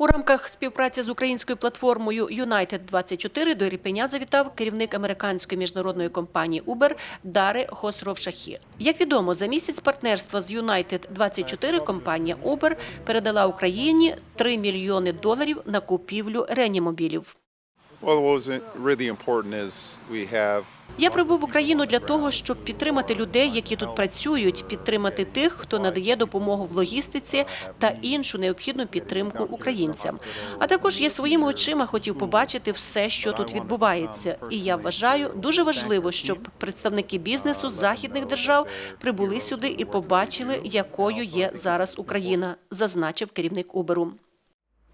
У рамках співпраці з українською платформою United 24 до Ірпеня завітав керівник американської міжнародної компанії Uber Дари Хосров-Шахі. Як відомо, за місяць партнерства з United 24 компанія Uber передала Україні 3 мільйони доларів на купівлю реанімобілів. Well, Я прибув в Україну для того, щоб підтримати людей, які тут працюють, підтримати тих, хто надає допомогу в логістиці та іншу необхідну підтримку українцям. А також я своїми очима хотів побачити все, що тут відбувається. І я вважаю дуже важливо, щоб представники бізнесу західних держав прибули сюди і побачили, якою є зараз Україна, зазначив керівник Уберу.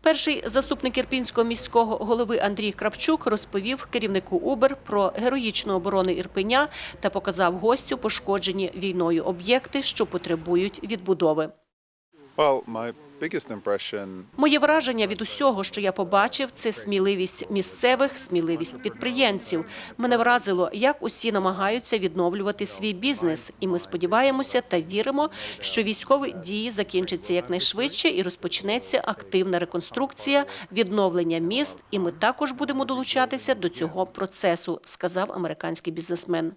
Перший заступник ірпінського міського голови Андрій Кравчук розповів керівнику Убер про героїчну оборону Ірпеня та показав гостю пошкоджені війною об'єкти, що потребують відбудови. Well, my Моє враження від усього, що я побачив, це сміливість місцевих, сміливість підприємців. Мене вразило, як усі намагаються відновлювати свій бізнес, і ми сподіваємося та віримо, що військові дії закінчаться якнайшвидше і розпочнеться активна реконструкція, відновлення міст. І ми також будемо долучатися до цього процесу, сказав американський бізнесмен.